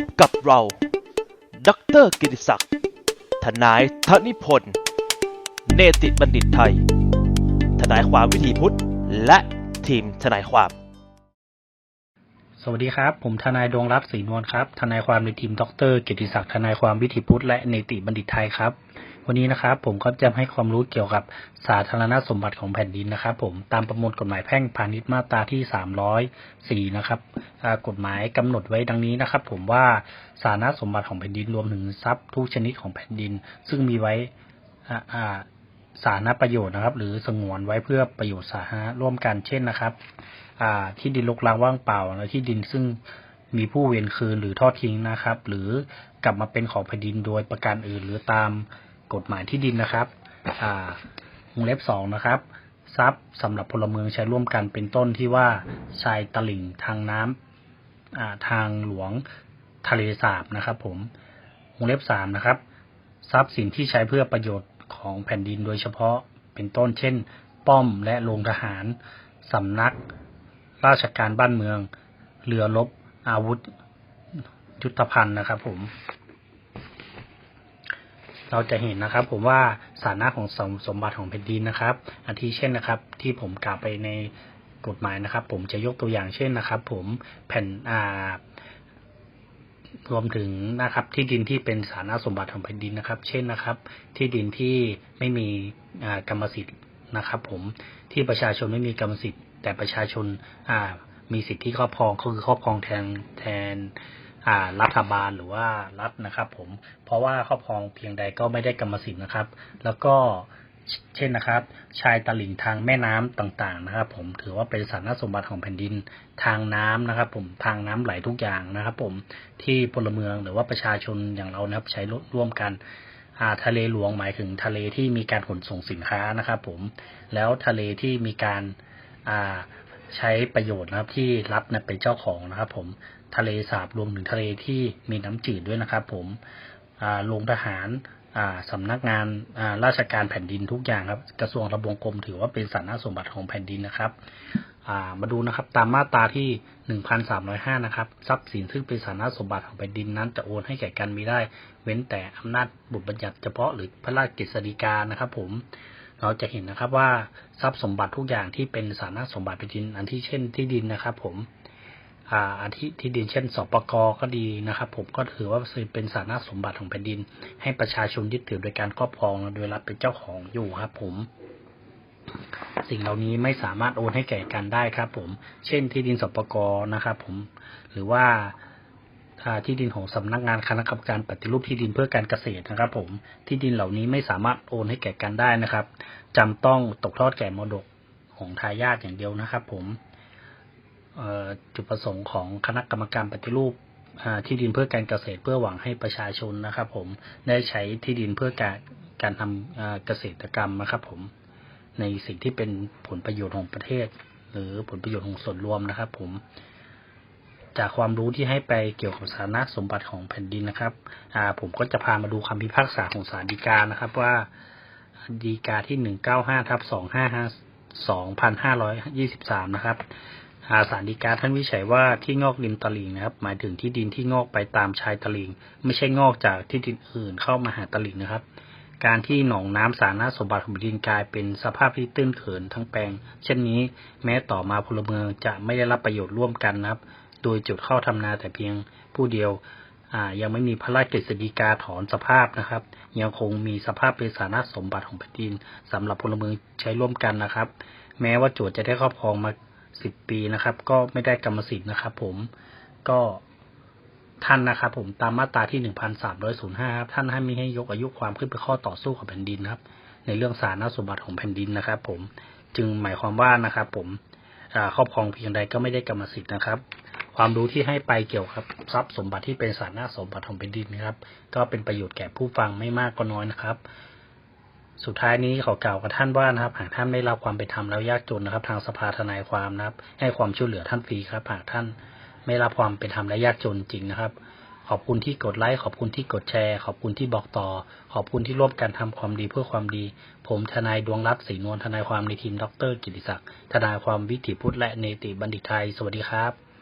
บกับเรา ดรกิติศักดิ์ ทนายธนิพนธ์ เนติบัณฑิตไทย ทนายความวิถีพุทธ และทีมทนายความ สวัสดีครับ ผมทนายดวงรัตน์ศรีนวลครับ ทนายความในทีมดรกิติศักดิ์ ทนายความวิถีพุทธ และเนติบัณฑิตไทยครับ วันนี้นะครับผมก็จะให้ความรู้เกี่ยวกับสาธารณสมบัติของแผ่นดินนะครับผมตามประมวลกฎหมายแพ่งพาณิชย์มาตราที่ 304 นะครับกฎหมายกำหนดไว้ดังนี้นะครับ ผมว่าสาธารณสมบัติของแผ่นดินรวมถึงทรัพย์ทุกชนิดของแผ่นดิน ซึ่งมีไว้สาธารณประโยชน์นะครับ หรือสงวนไว้เพื่อประโยชน์สาธารณะร่วมกันเช่นนะครับที่ดินรกร้างว่างเปล่าและที่ดินซึ่งมีผู้เวียนคืนหรือทอดทิ้งนะครับ หรือกลับมาเป็นของแผ่นดินโดยประการอื่นหรือตาม กฎหมายที่ดินนะครับอ่าวงเล็บสองนะครับ ทรัพย์สำหรับพลเมืองใช้ร่วมกันเป็นต้นที่ว่าชายตลิ่งทางน้ำอ่าทางหลวงทะเลสาบนะครับ ผมวงเล็บสามนะครับ ทรัพย์สินที่ใช้เพื่อประโยชน์ของแผ่นดินโดยเฉพาะเป็นต้น เช่น ป้อมและโรงทหารสำนัก ราชการบ้านเมือง เรือรบอาวุธ ยุทธภัณฑ์นะครับผม เราจะเห็นนะครับผมว่าสานะของสมสมบัติของแผ่นดินนะครับอาทิเช่นนะครับ ที่ผมกล่าวไปในกฎหมายนะครับ ผมจะยกตัวอย่างเช่นนะครับ ผมแผ่นอ่ารวมถึงนะครับ ที่ดินที่เป็นสาธารสมบัติของแผ่นดินนะครับ เช่นนะครับ ที่ดินที่ไม่มีกรรมสิทธิ์นะครับ ผมที่ประชาชนไม่มีกรรมสิทธิ์ แต่ประชาชนอ่ามีสิทธิครอบครองก็คือครอบครองแทนแทน รัฐบาลหรือว่ารัฐนะครับ ผม เพราะว่าครอบครองเพียงใดก็ไม่ได้กรรมสิทธิ์นะครับ แล้วก็เช่นนะครับ ชายตลิ่งทางแม่น้ำต่างๆ นะครับ ผมถือว่าเป็นสาธารณสมบัติของแผ่นดินทางน้ำนะครับ ผมทางน้ำไหลทุกอย่างนะครับ ผมที่พลเมืองหรือว่าประชาชนอย่างเรานะครับ ใช้ร่วมกันอ่าทะเลหลวงหมายถึงทะเลที่มีการขนส่งสินค้านะครับ ผมแล้วทะเลที่มีการอ่าใช้ประโยชน์นะครับที่รัฐเป็นเจ้าของนะครับ ผม ทะเลสาบรวมถึงทะเลที่มีน้ำจืดด้วยนะครับ ผมโรงทหารอ่าสำนักงานาราชการแผ่นดินทุกอย่างครับ กระทรวงทบวงกรมถือว่าเป็นสาธารณสมบัติของแผ่นดินนะครับามาดูนะครับตามมาตราที่ 1,305 นะครับทรัพย์สินซึ่งเป็นสาธารณสมบัติของแผ่นดินนั้นจะโอนให้แก่กันมีได้ เว้นแต่อำนาจบุตรบัญญัติเฉพาะหรือพระราชกฤษฎีกานะครับ ผมเราจะเห็นนะครับว่าทรัพย์สมบัติทุกอย่างที่เป็นสาธารณสมบัติแผ่นดินอันที่เช่นที่ดินนะครับ ผม ทิที่ดินเช่นสปกก็ดีนะครับ ผมก็ถือว่าเป็นสาธารณสมบัติของแผ่นดิน ให้ประชาชนยึดถือโดยการครอบครองโดยรัฐเป็นเจ้าของอยู่ครับ ผมสิ่งเหล่านี้ไม่สามารถโอนให้แก่กันได้ครับ ผม เช่นที่ดินสปกนะครับผม หรือว่าที่ดินของสำนักงานคณะกรรมการปฏิรูปที่ดินเพื่อการเกษตรนะครับ ผม ที่ดินเหล่านี้ไม่สามารถโอนให้แก่กันได้นะครับจำต้องตกทอดแก่มรดกของทายาทอย่างเดียวนะครับ ผม จุดประสงค์ของคณะกรรมการปฏิรูปที่ดินเพื่อการเกษตรเพื่อหวังให้ประชาชนนะครับ ผมได้ใช้ที่ดินเพื่อการการทำเกษตรกรรมนะครับ ผมในสิ่งที่เป็นผลประโยชน์ของประเทศ หรือผลประโยชน์ของส่วนรวมนะครับ ผม จากความรู้ที่ให้ไปเกี่ยวกับสารณสมบัติของแผ่นดินนะครับ ผมก็จะพามาดูคำพิพากษาของศาลฎีกานะครับ ว่าฎีกาที่หนึ่งเก้าห้าทับสองห้าห้าสองพันห้าร้อยยี่สิบสามนะครับ อาศาลฎีกาท่านวิจัยว่าที่งอกริมตลิ่งนะครับ หมายถึงที่ดินที่งอกไปตามชายตลิ่ง ไม่ใช่งอกจากที่ดินอื่นเข้ามาหาตลิ่งนะครับ การที่หนองน้ำสาธารณสมบัติของดินกลายเป็นสภาพที่ตื้นเขินทั้งแปลง เช่นนี้แม้ต่อมาพลเมืองจะไม่ได้รับประโยชน์ร่วมกันนะครับ โดยจุดเข้าทำนาแต่เพียงผู้เดียวยังไม่มีพระราชกฤษฎีกาถอนสภาพนะครับ ยังคงมีสภาพเป็นสาธารณสมบัติของแผ่นดินสำหรับพลเมืองใช้ร่วมกันนะครับ แม้ว่าโจทย์จะได้ครอบครองมา สิบปีนะครับ ก็ไม่ได้กรรมสิทธิ์นะครับ ผมก็ท่านนะครับ ผมตามมาตราที่หนึ่งพันสามร้อยศูนย์ห้าครับท่านให้ไม่ให้ยกอายุความขึ้นเป็นข้อต่อสู้กับแผ่นดินครับ ในเรื่องสาธารณสมบัติของแผ่นดินนะครับ ผมจึงหมายความว่านะครับ ผมครอบครองเพียงใดก็ไม่ได้กรรมสิทธิ์นะครับ ความรู้ที่ให้ไปเกี่ยวกับทรัพย์สมบัติที่เป็นสาธารณสมบัติของแผ่นดินนะครับ ก็เป็นประโยชน์แก่ผู้ฟังไม่มากก็น้อยนะครับ สุดท้ายนี้ขอกล่าวกับท่านว่านะครับ หากท่านไม่รับความเป็นธรรมแล้วยากจนนะครับ ทางสภาทนายความนะครับ ให้ความช่วยเหลือท่านฟรีครับ หากท่านไม่รับความเป็นธรรมและยากจนจริงนะครับ ขอบคุณที่กดไลค์ขอบคุณที่กดแชร์ ขอบคุณที่บอกต่อ ขอบคุณที่ร่วมกันทำความดีเพื่อความดี ผมทนายดวงรัตน์ศรีนวลทนายความในทีมดร กิติศักดิ์ทนายความวิถีพุทธและเนติบัณฑิตไทยสวัสดีครับ